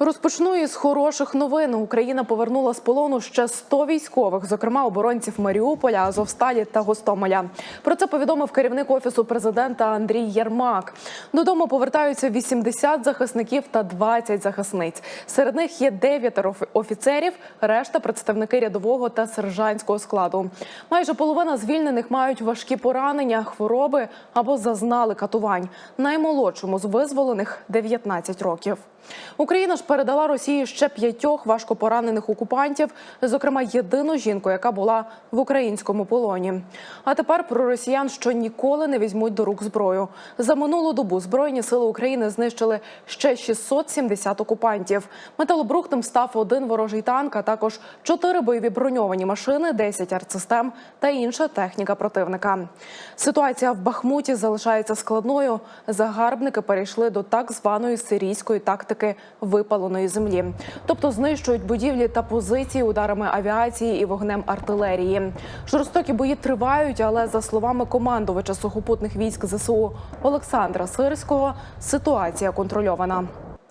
Розпочну із хороших новин. Україна повернула з полону ще 100 військових, зокрема оборонців Маріуполя, Азовсталі та Гостомеля. Про це повідомив керівник офісу президента Андрій Єрмак. Додому повертаються 80 захисників та 20 захисниць. Серед них є 9 офіцерів, решта представники рядового та сержантського складу. Майже половина звільнених мають важкі поранення, хвороби або зазнали катувань. Наймолодшому з визволених 19 років. Україна ж передала Росії ще п'ятьох важкопоранених окупантів, зокрема єдину жінку, яка була в українському полоні. А тепер про росіян, що ніколи не візьмуть до рук зброю. За минулу добу збройні сили України знищили ще 670 окупантів. Металобрухтом став один ворожий танк, а також чотири бойові броньовані машини, 10 артсистем та інша техніка противника. Ситуація в Бахмуті залишається складною. Загарбники перейшли до так званої сирійської тактики випаленої землі, тобто знищують будівлі та позиції ударами авіації і вогнем артилерії. Жорстокі бої тривають, але за словами командувача сухопутних військ ЗСУ Олександра Сирського, ситуація контрольована.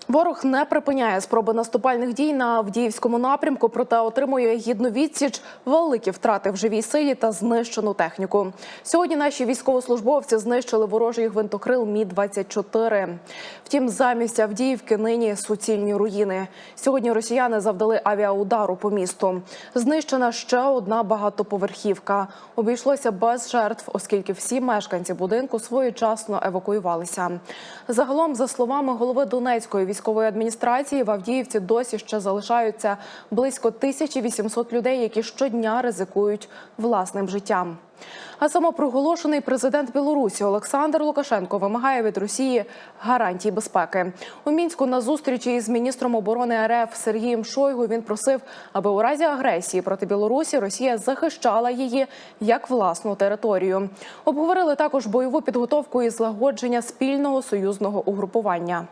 Ворог не припиняє спроби наступальних дій на Авдіївському напрямку, проте отримує гідну відсіч, великі втрати в живій силі та знищену техніку. Сьогодні наші військовослужбовці знищили ворожий гвинтокрил Мі 24 Втім, замість Авдіївки нині суцільні руїни. Сьогодні росіяни завдали авіаудару по місту. Знищена ще одна багатоповерхівка. Обійшлося без жертв, оскільки всі мешканці будинку своєчасно евакуювалися. Загалом, за словами голови Донецької військової адміністрації, в Авдіївці досі ще залишаються близько 1800 людей, які щодня ризикують власним життям. А самопроголошений президент Білорусі Олександр Лукашенко вимагає від Росії гарантій безпеки. У мінську на зустрічі із міністром оборони РФ Сергієм Шойгу він просив, аби у разі агресії проти Білорусі Росія захищала її як власну територію. Обговорили також бойову підготовку і злагодження спільного союзного угрупування.